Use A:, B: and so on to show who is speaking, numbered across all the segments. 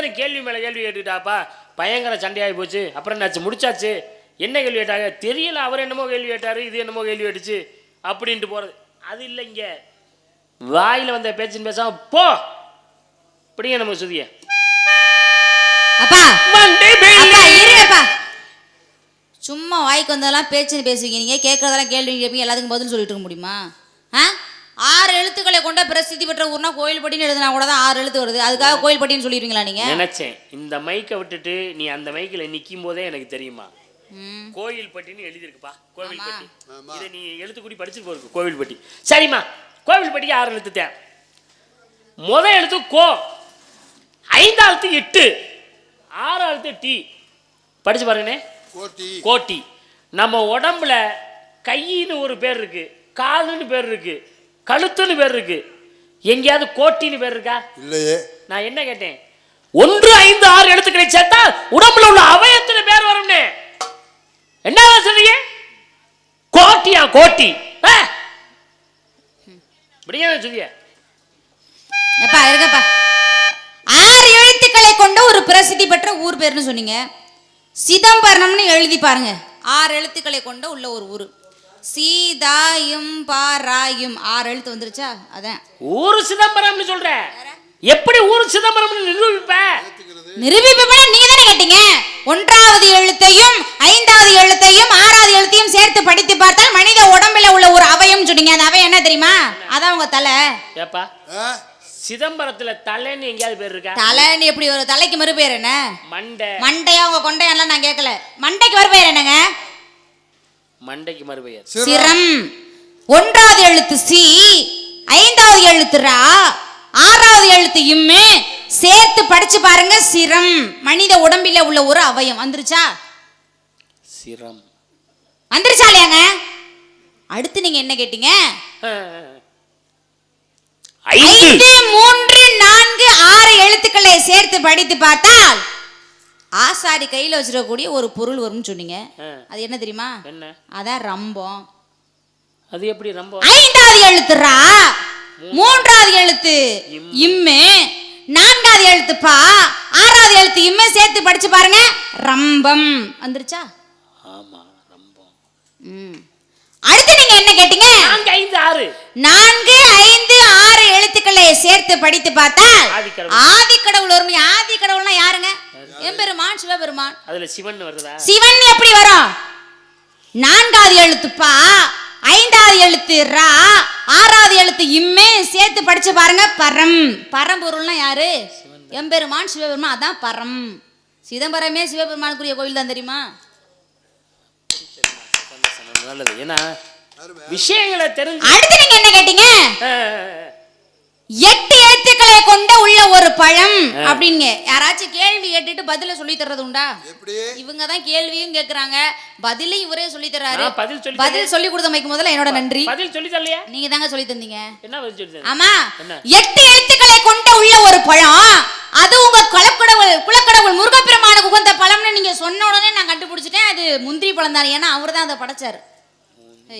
A: பேரும் கேள்வி மேலே கேள்வி கேட்டுக்கிட்டாப்பா பயங்கர சண்டையாகி போச்சு. அப்புறம் என்னாச்சு? முடிச்சாச்சு. என்ன கேள்வி கேட்டாங்க? தெரியல அவர் என்னமோ கேள்வி கேட்டாரு இது என்னமோ கேள்வி கேட்டுச்சு அப்படின்ட்டு போகிறது அது இல்லை இங்கே வாயில் வந்த பேச்சுன்னு பேசாம போ. இப்படிங்க நம்ம சுதிய.
B: அப்பா! சும்மா வாய்க்கு வந்ததெல்லாம் பேச்சுன்னு பேசுவீங்க. நீங்க கேட்கறதெல்லாம் கேள்வி கேட்பீங்க. எல்லாத்துக்கும் பதில் சொல்லிட்டு இருக்க முடியுமா? ஆ? ஆறு எழுத்துக்களை கொண்ட பிரசித்தி பெற்ற ஊர்னா கோயில்பட்டின்னு எழுதினா கூட தான் ஆறு எழுத்து வருது. அதுக்காக கோயில்பட்டின்னு சொல்லிடுவீங்களா நீங்க?
A: நினைச்சேன். இந்த மைக்கை விட்டுட்டு நீ அந்த மைக்கில் நிற்கும் போதே எனக்கு தெரியுமா. கோயில்பட்டின்னு எழுதியிருக்குப்பா கோவில்பட்டி. இதை நீ எழுத்துக்கூடி படிச்சுட்டு போயிருக்கு கோவில்பட்டி. சரிம்மா கோவில்பட்டிக்கு ஆறு எழுத்து தேவை. முத எழுத்து கோ. ஐந்தாஎழுத்து எட்டு ஆறு எழுத்து டி. படிச்சு பாருங்கண்ணே.
C: கோட்டி.
A: கோட்டி. நம்ம உடம்புல கையின்னு ஒரு பேர் இருக்கு காலுன்னு பேர் இருக்கு. கழுத்துன்னு பேர் இருக்கு. எங்கேயாவது கோட்டின்னு பேர் இருக்கா?
C: இல்லையே.
A: நான் என்ன கேட்டேன்? ஒன்று ஐந்து ஆறு எழுத்துக்களை சேர்த்தா உடம்புல உள்ள அவயத்துல பேர் வரும்னு. என்ன சொல்றீங்க? கோட்டியா கோட்டி. ஆ? இப்படியே சொல்லிய
B: எப்பா இருங்கப்பா. ஆறு எழுத்துக்களை கொண்ட ஒரு பிரசித்தி பெற்ற ஊர் பேர்னு சொன்னீங்க. சிதம்பரம்னு எழுதி பாருங்க. ஆறு எழுத்துக்களை கொண்ட உள்ள ஒரு ஊர். சீதாயும் பாராயும். ஆறு எழுத்து வந்துருச்சா? அதான்.
A: ஊரு சிதம்பரம்னு சொல்ற. எப்படி ஊரு சிதம்பரம்னு நிரூபிப்ப?
B: நிரூபிப்பா நீங்க தானே கேட்டீங்க. ஒன்றாவது எழுத்தையும் ஐந்தாவது எழுத்தையும் ஆறாவது எழுத்தையும் சேர்த்து படித்து பார்த்தால் மனித உடம்புல உள்ள ஒரு அவயம் சொன்னீங்க. அந்த அவயம் என்ன தெரியுமா? அதான் உங்க தலை.
A: ஏப்பா? சிதம்பரத்துல தலைன்னு எங்கேயாவது பேர் இருக்கா?
B: தலைன்னு எப்படி ஒரு தலைக்கு மறு பேர் என்ன?
A: மண்டை.
B: மண்டையா? உங்க கொண்டையெல்லாம் நான் கேட்கல. மண்டைக்கு மறு பேர் என்னங்க?
A: மண்டைக்கு மறுபெயர்.
C: சிரம்.
B: ஒன்றாவது எழுத்து சி ஐந்தாவது எழுத்து ரா ஆறாவது எழுத்து இம்மு. சேர்த்து படிச்சு பாருங்க சிரம். மனித உடம்பில உள்ள ஒரு அவயம். வந்துருச்சா?
A: சிரம்.
B: வந்துருச்சா இல்லையாங்க? அடுத்து நீங்க என்ன கேட்டீங்க?
A: ஐந்து.
B: ஐந்து மூன்று நான்கு ஆறு எழுத்துக்களை சேர்த்து படித்து பார்த்தால் ஆசாரி கையில் வச்சிருக்கக்கூடிய ஒரு பொருள் வரும்னு சொன்னீங்க. அது என்ன தெரியுமா?
A: என்ன?
B: அதான் ரம்பம்.
A: அது எப்படி ரொம்ப
B: ஐந்தாவது எழுத்து ரா மூன்றாவது எழுத்து இம்மு. நான்காவது எழுத்து பா ஆறாவது எழுத்து இம்மு சேர்த்து படிச்சு பாருங்க. ரம்பம். வந்துருச்சா?
A: ஆமா ரொம்ப
B: ம். அடுத்து நீங்க என்ன கேட்டீங்க?
A: நான்கு ஐந்து ஆறு.
B: நான்கு ஐந்து ஆறு எழுத்துக்களை சேர்த்து படித்து பார்த்தால்
A: ஆதிக்கடவுள்.
B: ஆதிக்கடவுள் வரும் ஆதி கடவுள்னா யாருங்க எம்பெருமான் சிவபெருமான்.
A: அதுல சிவன் வருதா?
B: சிவன் எப்படி வரும்? நான்காவது எழுத்து பா ஐந்தாவது எழுத்து ரா ஆறாவது எழுத்து இம்மே சேர்த்து படிச்சு பாருங்க. பரம். பரம்பொருள்னா யாரு? எம்பெருமான் சிவபெருமான் அதான் பரம். சிதம்பரமே சிவபெருமானுக்குரிய கோவில் தான் தெரியுமா?
A: நல்லது. ஏன்னா விஷயங்களை தெரிஞ்சு
B: அடுத்து நீங்க என்ன கேட்டீங்க? எட்டு எழுத்துக்களை கொண்ட உள்ள ஒரு பழம் அப்படிங்க. யாராச்சும் கேள்வி கேட்டுட்டு பதில சொல்லி தர்றது உண்டா?
C: எப்படி?
B: இவங்க தான் கேள்வியும் கேக்குறாங்க. பதிலும் இவரே சொல்லி தர்றாரு.
A: பதில் சொல்லி
B: பதில் சொல்லி கொடுத்த மைக்கு முதல்ல என்னோட நன்றி.
A: பதில் சொல்லி தரலையா?
B: நீங்க தாங்க சொல்லி தந்தீங்க.
A: என்ன
B: ஆமா.
A: என்ன?
B: எட்டு எழுத்துக்களை கொண்ட உள்ள ஒரு பழம். அது உங்க குலக்கடவுள் குலக்கடவுள் முருகப்பெருமானுக்கு உகந்த பழம்னு நீங்க சொன்ன உடனே நான் கண்டுபிடிச்சிட்டேன். அது முந்திரி பழம் தான். ஏன்னா அவர் தான் அதை படைச்சாரு.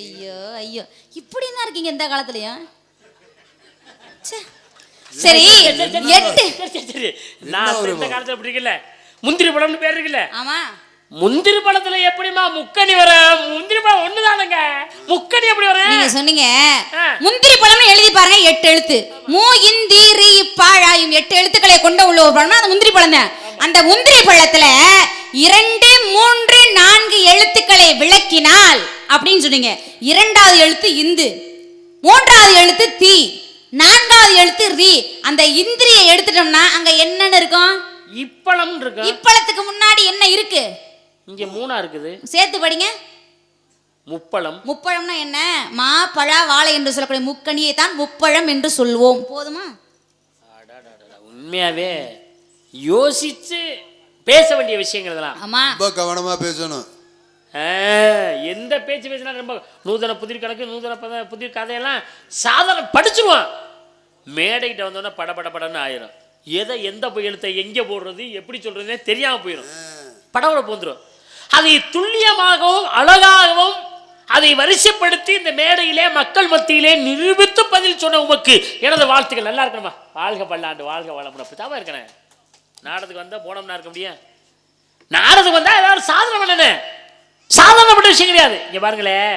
B: ஐயோ ஐயோ. இப்படி தான் இருக்கீங்க இந்த காலத்துலயும். சரி எட்டு.
A: அப்ப இந்த காலத்துல பிடிக்கல முந்திரி பழம்னு பேர் இருக்குல்ல?
B: ஆமா.
A: முந்திரி பழத்துல எப்படிமா முக்கணி வர முந்திரி பழம் ஒண்ணுதானுங்க. முக்கணி எப்படி வர
B: நீங்க சொன்னீங்க. முந்திரி பழம்னு எழுதி பாருங்க எட்டு எழுத்து. மூ இந்தி ரி பாழாயும் எட்டு எழுத்துக்களை கொண்ட உள்ள ஒரு பழம் அந்த முந்திரி பழம் தான் அந்த முந்திரி பழத்துல இரண்டு மூன்று நான்கு எழுத்துக்களை விளக்கினால் அப்படின்னு சொன்னீங்க. இரண்டாவது எழுத்து இந்து. மூன்றாவது எழுத்து தீ. நான்காவது எழுத்து ரி. அந்த இந்திரியை எடுத்துட்டோம்னா அங்க என்னன்னு இருக்கும்?
A: இப்பழம் இருக்கு?
B: இப்பழத்துக்கு முன்னாடி என்ன இருக்கு?
A: இங்க மூணா இருக்குது.
B: சேர்த்து படிங்க.
A: முப்பழம்
B: முப்பழம்னா என்ன? மா பழ வாழை என்று சொல்லக்கூடிய முக்கணியை தான் முப்பழம் என்று சொல்வோம். போதுமா?
A: அடாடாடா, உண்மையாவே யோசிச்சு பேச வேண்டிய விஷயங்கள் இதெல்லாம்
B: ஆமா.
C: ரொம்ப கவனமா பேசணும்
A: எந்த பேச்சு பேசினா ரொம்ப நூதன புதிர் கணக்கு நூதன பத புதிர் கதையெல்லாம் சாதாரண படிச்சிருவான். மேடைகிட்ட வந்தோன்னா பட பட படன்னு ஆயிரும். எதை எந்த எழுத்தை எங்கே போடுறது எப்படி சொல்றதுனே தெரியாம போயிடும் படவோட போந்துடும் அதை துல்லியமாகவும் அழகாகவும் அதை வரிசைப்படுத்தி இந்த மேடையிலே மக்கள் மத்தியிலே நிரூபித்து பதில் சொன்ன உமக்கு எனது வாழ்த்துக்கள். நல்லா இருக்கணுமா? வாழ்க பல்லாண்டு வாழ்க வளமுடன் அப்படித்தாவா இருக்கணும். நாடகத்துக்கு வந்தா போனோம்னா இருக்க முடியும் நாடகத்துக்கு வந்தா ஏதாவது சாதனை பண்ணணும். சாதாரணப்பட்ட விஷயம் கிடையாது. இங்க பாருங்களேன்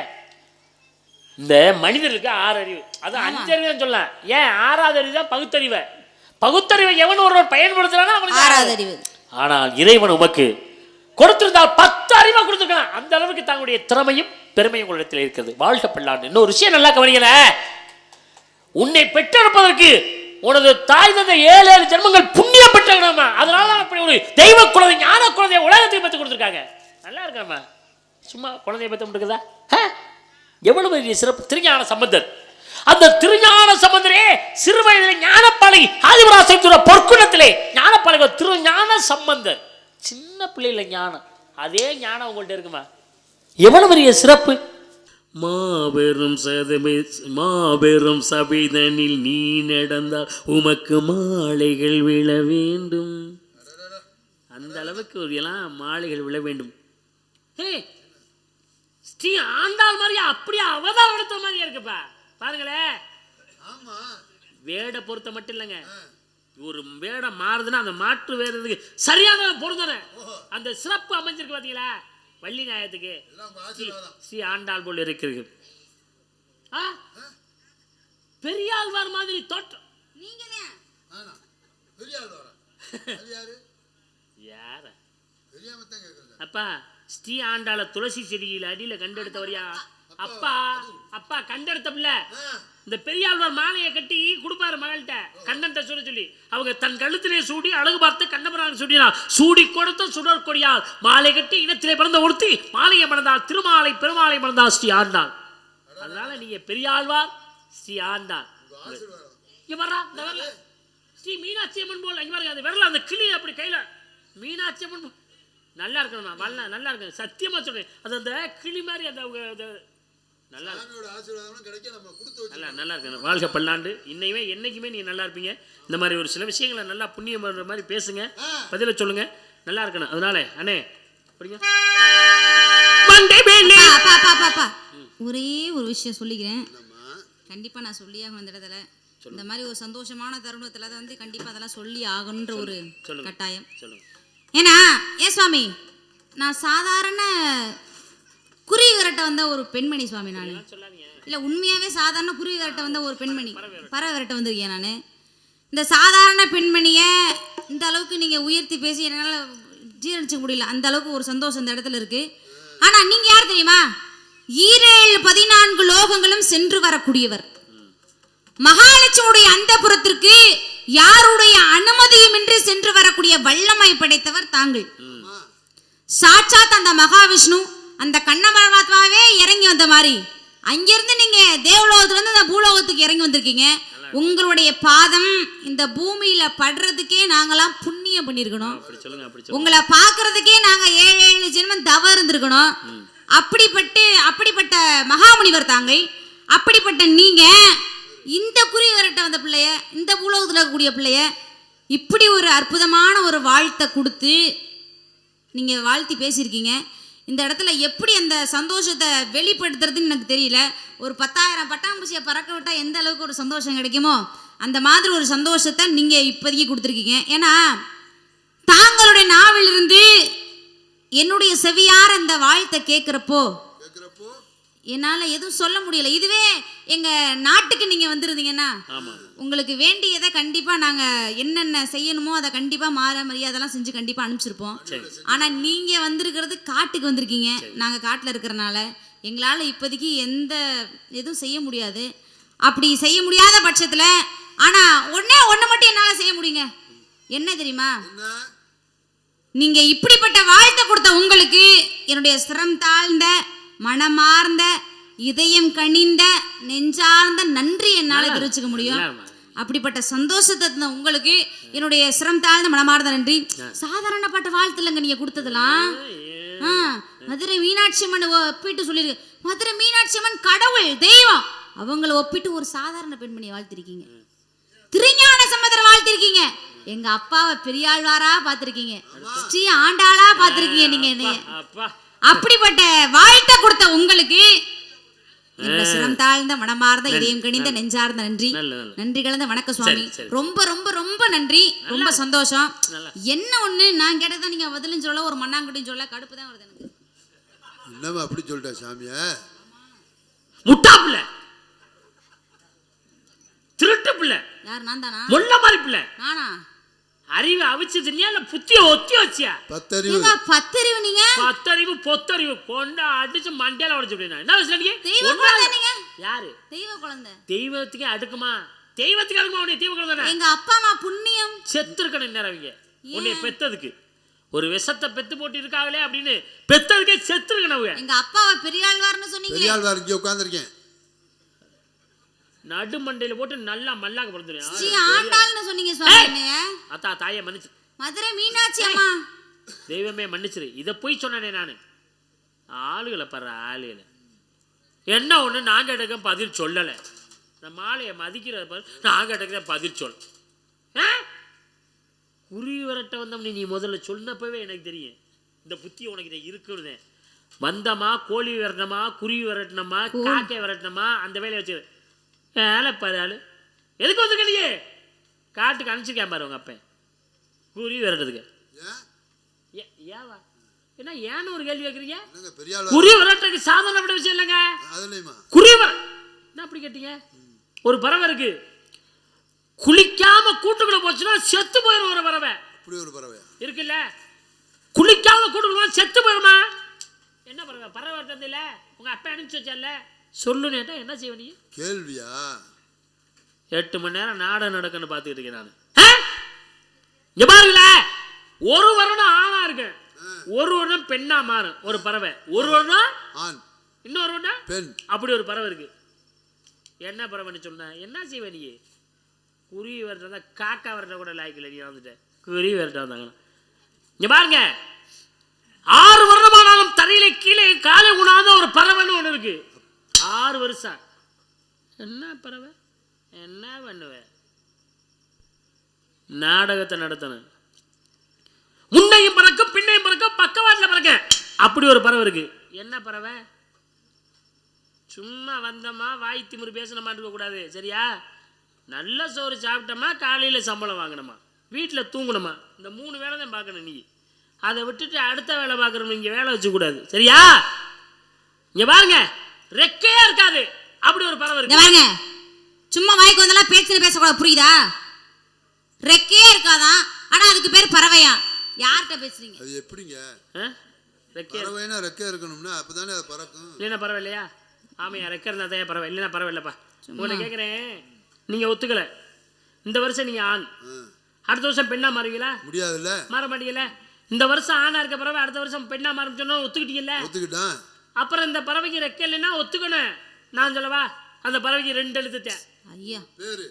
A: இந்த மனிதருக்கு ஆறு அறிவு. அது அஞ்சு அறிவு தான் சொல்லலாம். ஏன்? ஆறாவது அறிவு தான் பகுத்தறிவை. பகுத்தறிவை எவன் ஒருவர் பயன்படுத்துறானோ அவனுக்கு
B: ஆறாவது அறிவு.
A: ஆனால் இறைவன் உமக்கு கொடுத்திருந்தால் பத்து அறிவை கொடுத்துருக்கலாம். அந்த அளவுக்கு தங்களுடைய திறமையும் பெருமையும் உங்களிடத்தில் இருக்கிறது. வாழ்க பல்லாண்டு இன்னொரு விஷயம் நல்லா கவனிக்கல. உன்னை பெற்றெடுப்பதற்கு உனது தாய் தந்தை ஏழு ஏழு ஜென்மங்கள் புண்ணியம் பெற்றவங்கம்மா அதனால தான் அப்படி ஒரு தெய்வ குழந்தை ஞான குழந்தைய உலகத்துக்கு பெற்று கொடுத்துருக்காங்க. நல்லா இருக்காம்மா. சும்மா குழந்தைய பெற்று இருக்குதா எவ்வளவு பெரிய சிறப்பு திருஞான சம்பந்தர். அந்த திருஞான சம்பந்தரே சிறு வயதிலே ஞானப்பாலை ஆதிவராசத்துற பொற்குணத்திலே ஞானப்பாலை திருஞான சம்பந்தர். சின்ன பிள்ளையில ஞானம். அதே ஞானம் உங்கள்கிட்ட இருக்குமா? எவ்வளவு பெரிய சிறப்பு? மாபெரும் சதமை மாபெரும் சபைதனில் நீ நடந்தால் உமக்கு மாலைகள் விழ வேண்டும். அந்த அளவுக்கு ஒரு எல்லாம் மாலைகள் விழ வேண்டும். ஹே ஸ்ரீ ஆண்டாள் மாதிரி அப்படியே அவதாரம் எடுத்த மாதிரியா இருக்குப்பா. பாருங்களேன்
C: ஆமா.
A: வேடை பொறுத்த மட்டும் இல்லைங்க. ஒரு வேடம் மாறுதுன்னா அந்த மாற்று வேறதுக்கு சரியான பொருந்தன. அந்த சிறப்பு அமைஞ்சிருக்கு பாத்தீங்களா? வள்ளி நியாயத்துக்கு ஸ்ரீ ஆண்டாள் போல் இருக்கிறது. ஆ? பெரியாழ்வார் மாதிரி தோற்றம்
B: நீங்க
C: யாரு?
A: அப்பா ஸ்ரீ ஆண்டாள துளசி செடியில் அடியில கண்டெடுத்தவரியா? அப்பா அப்பா கண்டெடுத்த பிள்ளை இந்த பெரியாழ்வார் மாலையை கட்டி கொடுப்பாரு மகள்கிட்ட. கண்ணன்ட்ட சொல்ல சொல்லி அவங்க தன் கழுத்திலே சூடி அழகு பார்த்து கண்ணபுரான் சூடினார் சூடி கொடுத்த சுடர் கொடியால் மாலை கட்டி இனத்திலே பிறந்த ஒருத்தி மாலையை மணந்தால் திருமாலை பெருமாளை மணந்தால் ஸ்ரீ ஆண்டாள். அதனால நீங்க பெரியாழ்வார் ஸ்ரீ ஆண்டாள். இந்த வரல. ஸ்ரீ மீனாட்சி அம்மன் போல இங்க பாருங்க அந்த விரல அந்த கிளி அப்படி கையில மீனாட்சி அம்மன் நல்லா இருக்கணுமா வல்ல நல்லா இருக்கு சத்தியமா சொல்றேன். அது அந்த கிளி மாதிரி அந்த அவங்க நல்லா நல்லா
C: வச்சு
A: நல்லா இருக்கு வாழ்க பல்லாண்டு. இன்னையுமே என்னைக்குமே நீங்க நல்லா இருப்பீங்க. இந்த மாதிரி ஒரு சில விஷயங்களை நல்லா புண்ணியம் பண்ற மாதிரி பேசுங்க. பதில சொல்லுங்க. நல்லா இருக்கணும். அதனால அண்ணே
B: அப்பா ஒரே ஒரு விஷயம் சொல்லிக்கிறேன்.
C: நம்ம
B: கண்டிப்பா நான் சொல்லி ஆகணும் இந்த இடத்துல இந்த மாதிரி ஒரு சந்தோஷமான தருணத்துல அதை வந்து கண்டிப்பா அதெல்லாம் சொல்லி ஆகணுன்ற ஒரு. கட்டாயம்.
A: சொல்லுங்க.
B: ஏன்னா ஏ சுவாமி நான் சாதாரண குருவி விரட்ட வந்த ஒரு பெண்மணி சுவாமி நான். இல்லை உண்மையாகவே சாதாரண குருவி விரட்ட வந்த ஒரு பெண்மணி. பறவை விரட்ட. வந்திருக்கேன் நான். இந்த சாதாரண பெண்மணியை இந்த அளவுக்கு நீங்கள் உயர்த்தி பேசி என்னால் ஜீரணிச்சுக்க முடியல. அந்த அளவுக்கு ஒரு சந்தோஷம் இந்த இடத்துல இருக்குது ஆனால் நீங்கள் யார் தெரியுமா? ஈரேழு பதினான்கு லோகங்களும் சென்று வரக்கூடியவர். மகாலட்சுமியுடைய அந்தபுரத்திற்கு யாருடைய அனுமதியுமின்றி சென்று வரக்கூடிய வல்லமை படைத்தவர் தாங்கள். சாட்சாத் அந்த மகாவிஷ்ணு அந்த கண்ண பரமாத்மாவே இறங்கி வந்த மாதிரி. அங்கிருந்து நீங்க தேவலோகத்துல இருந்து இந்த பூலோகத்துக்கு இறங்கி வந்திருக்கீங்க. உங்களுடைய பாதம் இந்த பூமியில படுறதுக்கே நாங்களாம் புண்ணியம்
A: சொல்லுங்க
B: உங்களை பார்க்கறதுக்கே நாங்க ஏழு ஏழு ஜென்மம் தவ இருந்திருக்கணும். அப்படிப்பட்டு அப்படிப்பட்ட மகாமுனிவர் தாங்க அப்படிப்பட்ட நீங்க இந்த குறி வரட்ட வந்த பிள்ளைய இந்த பூலோகத்தில் இருக்கக்கூடிய பிள்ளைய இப்படி ஒரு அற்புதமான ஒரு வாழ்த்தை கொடுத்து நீங்கள் வாழ்த்தி பேசியிருக்கீங்க. இந்த இடத்துல எப்படி அந்த சந்தோஷத்தை வெளிப்படுத்துறதுன்னு எனக்கு தெரியல. ஒரு பத்தாயிரம் பட்டாம்பூச்சியை பறக்க விட்டால் எந்த அளவுக்கு ஒரு சந்தோஷம் கிடைக்குமோ அந்த மாதிரி ஒரு சந்தோஷத்தை நீங்கள் இப்போதைக்கு கொடுத்துருக்கீங்க. ஏன்னா தாங்களுடைய நாவிலிருந்து என்னுடைய செவியார் இந்த வாழ்த்தை கேட்குறப்போ என்னால் எதுவும் சொல்ல முடியல. இதுவே எங்கள் நாட்டுக்கு நீங்கள் வந்திருந்தீங்கன்னா உங்களுக்கு வேண்டியதை கண்டிப்பாக நாங்கள் என்னென்ன செய்யணுமோ அதை கண்டிப்பாக மாற மரியாதைலாம் செஞ்சு கண்டிப்பாக அனுப்பிச்சிருப்போம். ஆனால் நீங்கள் வந்திருக்கிறது காட்டுக்கு வந்திருக்கீங்க. நாங்கள் காட்டில் இருக்கிறனால எங்களால் இப்போதைக்கு எந்த எதுவும் செய்ய முடியாது. அப்படி செய்ய முடியாத பட்சத்தில் ஆனால் ஒன்றே ஒன்று மட்டும் என்னால் செய்ய முடியுங்க. என்ன தெரியுமா?
C: என்ன?
B: நீங்க இப்படிப்பட்ட வாழ்த்தை கொடுத்த உங்களுக்கு என்னுடைய சிரம் தாழ்ந்த மனமார்ந்த இதயம் கனிந்த நெஞ்சார்ந்த நன்றி என்னால தெரிவிச்சுக்க முடியும். அப்படிப்பட்ட சந்தோஷத்தை உங்களுக்கு என்னுடைய சிரம் தாழ்ந்த மனமார்ந்த நன்றி. சாதாரணப்பட்ட வாழ்த்து இல்லைங்க நீங்க கொடுத்ததெல்லாம். மதுரை மீனாட்சி அம்மன் ஒப்பிட்டு சொல்லியிருக்கு. மதுரை மீனாட்சி அம்மன் கடவுள் தெய்வம். அவங்கள ஒப்பிட்டு ஒரு சாதாரண பெண்மணியை வாழ்த்திருக்கீங்க. திருஞான சம்பந்தரை வாழ்த்திருக்கீங்க. எங்க அப்பாவை பெரியாழ்வாரா பார்த்திருக்கீங்க. ஸ்ரீ ஆண்டாளா பார்த்திருக்கீங்க நீங்க என்னைய. அப்படிப்பட்ட வாழ்த்தை கொடுத்த உங்களுக்கு. சிரம் தாழ்ந்த மனமார்ந்த இதயம் கணிந்த நெஞ்சார்ந்த நன்றி. நன்றி கலந்த வணக்க சுவாமி. ரொம்ப ரொம்ப ரொம்ப நன்றி. ரொம்ப சந்தோஷம். என்ன ஒண்ணு? நான் கேட்டதா நீங்க பதிலும் சொல்ல ஒரு மண்ணாங்குட்டியும் சொல்ல கடுப்பு தான் வருது எனக்கு.
C: என்னம்மா அப்படி சொல்லிட்டேன் சாமிய?
A: முட்டா பிள்ளை. திருட்டு பிள்ளை.
B: யார் நான் தானா
A: முள்ள மாதிரி பிள்ளை.
B: நானா?
A: அறிவை அவிச்சு தின்னியா இல்ல புத்திய ஒத்தி வச்சியா?
C: பத்தறிவு.
B: பத்தறிவு நீங்க?
A: பத்தறிவு பொத்தறிவு கொண்டா அடிச்சு மண்டையில உடைச்சு விடுனா என்ன நீ
B: தெய்வ
A: ஒண்ணா
B: குழந்தை
A: இல்ல.
B: நீங்க?
A: யாரு?
B: தெய்வ குழந்தை.
A: தெய்வத்துக்கே அடுக்குமா? தெய்வத்துக்கு அடுக்குமா உன்னை தெய்வ குழந்தை
B: எங்க அப்பா அம்மா புண்ணியம்.
A: செத்து இருக்கணும் நேரம் அவங்க உன்னை பெத்ததுக்கு. ஒரு விஷத்தை பெத்து போட்டு இருக்காங்களே அப்படின்னு பெத்ததுக்கே செத்து இருக்கணும் அவங்க.
B: எங்க அப்பாவை பெரியாழ்வார்னு சொன்னீங்க
C: பெரியாள் வேறு இங்கே உட்காந்துருக்கேன்
A: நடு மண்டையில போட்டு நல்லா மல்லாக்க
B: ஸ்ரீ
A: பிறந்துடும்
B: ஆண்டாள்னு சொன்னீங்க சுவாமி
A: அத்தா தாயை மன்னிச்சு.
B: மதுரை மீனாட்சி அம்மா.
A: தெய்வமே மன்னிச்சிரு. இதை போய் சொன்னேனே நான். ஆளுகளை பாரு ஆளுகளை. என்ன ஒன்று நாங்கள் எடுக்க பதில் சொல்லலை. நம்ம ஆளையை மதிக்கிறத பாரு நாங்கள் எடுக்கிற பதில் சொல்? குருவி விரட்ட வந்தோம்னு நீ முதல்ல சொன்னப்பவே எனக்கு தெரியும். இந்த புத்தி உனக்கு இதை இருக்குன்னு வந்தமா கோழி விரட்டணுமா குருவி விரட்டணுமா காக்கை விரட்டணுமா அந்த வேலையை வச்சு வேலை பாரு ஆளு. எதுக்கு வந்துருக்க நீ காட்டுக்கு அனுப்பிச்சிருக்கேன் பாரு உங்க அப்பன் குருவி விரட்டுறதுக்கு ஏவா? என்ன ஏன்னு ஒரு கேள்வி கேட்குறீங்க குறி விரட்டுறதுக்கு சாதாரணப்பட்ட விஷயம் இல்லைங்க. குறி வர என்ன அப்படி கேட்டீங்க? ஒரு பறவை இருக்கு. குளிக்காம கூட்டுக்குள்ள போச்சுன்னா செத்து போயிடும் ஒரு பறவை.
C: அப்படி ஒரு பறவையா?
A: இருக்குல்ல. குளிக்காம கூட்டுக்குள்ள செத்து போயிருமா? என்ன பறவை? பறவை இல்ல? உங்க அப்பா அனுப்பிச்சு வச்சல சொல்லு நேட்டா என்ன செய்வ நீ?
C: கேள்வியா?
A: எட்டு மணி நேரம் நாடகம் நடக்குன்னு பார்த்துக்கிட்டு இருக்கேன் நான். இங்க பாருங்களே. ஒரு வருடம் ஆணா இருக்கு ஒரு வருடம் பெண்ணா மாறும் ஒரு பறவை. ஒரு வருடம்
C: ஆண்.
A: இன்னொரு வருடம்
C: பெண்.
A: அப்படி ஒரு பறவை இருக்கு. என்ன பறவைன்னு சொன்ன என்ன செய்வ நீ? குருவி வரட்டா காக்கா வரட்ட கூட லாய்க்கல நீ வந்துட்ட. குருவி வரட்டா வந்தாங்க இங்க பாருங்க. ஆறு வருடமானாலும் தரையில கீழே காலை உணாத ஒரு பறவைன்னு ஒண்ணு இருக்கு. ஆறு வருஷம். என்ன பறவை? என்ன பண்ணுவ? நாடகத்தை நடத்தணும். முன்னையும் பறக்கும் பின்னையும் பறக்கும் பக்கவாட்டில் பறக்க. அப்படி ஒரு பறவை இருக்கு. என்ன பறவை? சும்மா வந்தோமா வாய் திமிரு பேசணுமா இருக்கக்கூடாது சரியா? நல்ல சோறு சாப்பிட்டோமா காலையில் சம்பளம் வாங்கணுமா? வீட்டில் தூங்கணுமா? இந்த மூணு வேலை தான் பார்க்கணும் நீ அதை விட்டுட்டு அடுத்த வேலை பார்க்கணும் இங்கே வேலை வச்சுக்கூடாது சரியா? இங்கே பாருங்க. ரெக்கையா இருக்காது. அப்படி ஒரு பறவை
B: இங்க
A: இருக்கு
B: பாருங்க. சும்மா வாய்க்கு வந்தெல்லாம் பேச்சு பேசக்கூடாது. புரியுதா? ரெக்கையே இருக்காதான் ஆனா அதுக்கு பேர் பறவையா? யார்கிட்ட பேசுறீங்க?
C: அது எப்படிங்க? பறவைனா ரெக்கை இருக்கணும்னா அப்பதானே அது பறக்கும்?
A: இல்லைன்னா பரவாயில்லையா ஆமையா ரெக்க இருந்தா தான் பரவாயில்ல இல்லைன்னா பரவாயில்லப்பா உங்களை கேட்குறேன் நீங்கள் ஒத்துக்கலை. இந்த வருஷம் நீங்கள் ஆண்.
C: ஆ.
A: அடுத்த வருஷம் பெண்ணா மாறுவீங்களா?
C: முடியாதுல்ல.
A: மாற மாட்டீங்கல்ல? இந்த வருஷம் ஆணா இருக்க பறவை அடுத்த வருஷம் பெண்ணா மாறும் சொன்னா ஒத்துக்கிட்டீங்கல்ல?
C: ஒத்துக்கிட்டான்.
A: அப்புறம் இந்த பறவைக்கு ரெக்க இல்லைன்னா ஒத்துக்கணும். நான் சொல்லவா? அந்த பறவைக்கு ரெண்டு எழுத்துட்டேன்
B: ஐயா.
C: பேரு?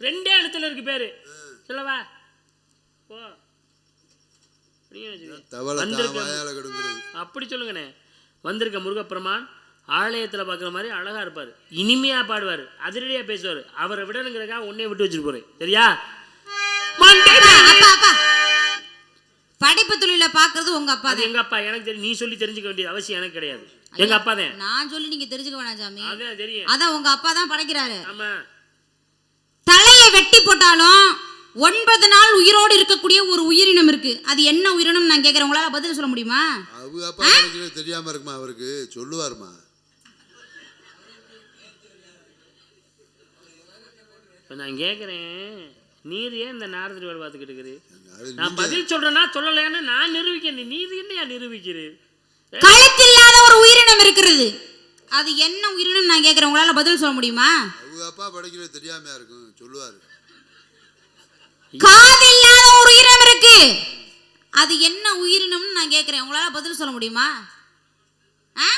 A: ரெண்டே எழுத்துல இருக்கு பேரு. சொல்லவா? ஓ அப்படி சொல்லுங்கண்ணே. வந்திருக்க முருகப்பெருமான் ஆலயத்தில் பார்க்குற மாதிரி அழகா இருப்பார். இனிமையாக பாடுவார். அதிரடியாக பேசுவார். அவரை விடணுங்கிறக்காக உன்னைய விட்டு வச்சுட்டு சரியா?
B: படிப்பு தொழில பாக்குறது உங்க அப்பா
A: அது எங்க அப்பா எனக்கு தெரியும். நீ சொல்லி தெரிஞ்சுக்க வேண்டியது அவசியம் எனக்கு கிடையாது. எங்க அப்பா தான்.
B: நான் சொல்லி நீங்க தெரிஞ்சுக்க வேணாம் சாமி.
A: அதான் தெரியும்.
B: அதான் உங்க அப்பா தான் படைக்கிறாரு.
A: ஆமா.
B: தலையை வெட்டி போட்டாலும் ஒன்பது நாள் உயிரோடு இருக்கக்கூடிய ஒரு உயிரினம் இருக்கு. அது என்ன உயிரினம் நான் கேட்கறேன் உங்களால பதில் சொல்ல முடியுமா?
C: அவங்க அப்பா தெரியாம இருக்குமா அவருக்கு? சொல்லுவாருமா.
A: நான் கேட்குறேன் நீர் ஏன் இந்த நாரதர் வேலை பார்த்துக்கிட்டு இருக்குது நான் பதில் சொல்றேன்னா சொல்லலையான்னு நான் நிரூபிக்கிறேன். நீர் என்னையா நிரூபிக்கிறேன்
B: கழுத்தில்லாத ஒரு உயிரினம் இருக்கிறது. அது என்ன உயிரினம் நான் கேட்கறேன் உங்களால பதில் சொல்ல முடியுமா?
C: அவங்க அப்பா படிக்கிறது தெரியாமையா இருக்கும். சொல்லுவாரு.
B: காது இல்லாத ஒரு உயிரினம் இருக்கு. அது என்ன உயிரினம்னு நான் கேட்கிறேன் உங்களால பதில் சொல்ல முடியுமா? ஆ?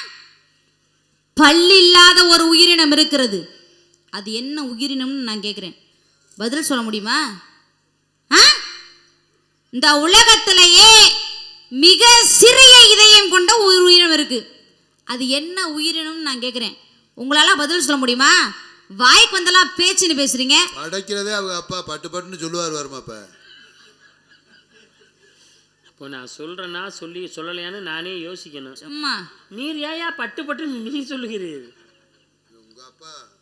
B: பல் இல்லாத ஒரு உயிரினம் இருக்கிறது. அது என்ன உயிரினம்னு நான் கேட்கிறேன் பதில் சொல்ல முடியுமா? ஆ? இந்த உலகத்திலேயே மிக சிறிய இதயம் கொண்ட ஒரு உயிரினம் இருக்கு. அது என்ன உயிரினம்னு நான் கேட்கிறேன் உங்களால பதில் சொல்ல முடியுமா? வாய்க்கு வந்தெல்லாம் பேச்சுன்னு பேசுறீங்க.
C: படைக்கிறதே அவங்க அப்பா பட்டு பட்டுன்னு சொல்லுவார் வருமா அப்ப.
A: இப்போ நான் சொல்றேன்னா சொல்லி சொல்லலையான்னு நானே யோசிக்கணும்.
B: சும்மா.
A: நீர் ஏயா பட்டு பட்டு நீ சொல்லுகிறீர்?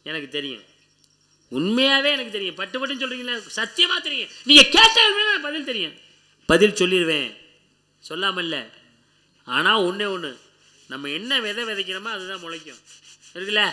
A: எனக்கு தெரியும். உண்மையாகவே எனக்கு தெரியும். பட்டு பட்டுன்னு சொல்கிறீங்களா சத்தியமாக தெரியும். நீங்கள் கேட்டாலுமே நான் பதில் தெரியும். பதில் சொல்லிடுவேன் சொல்லாமல் இல்லை ஆனால் ஒன்றே ஒன்று நம்ம என்ன விதை விதைக்கிறோமோ அதுதான் முளைக்கும். இருக்குல்ல?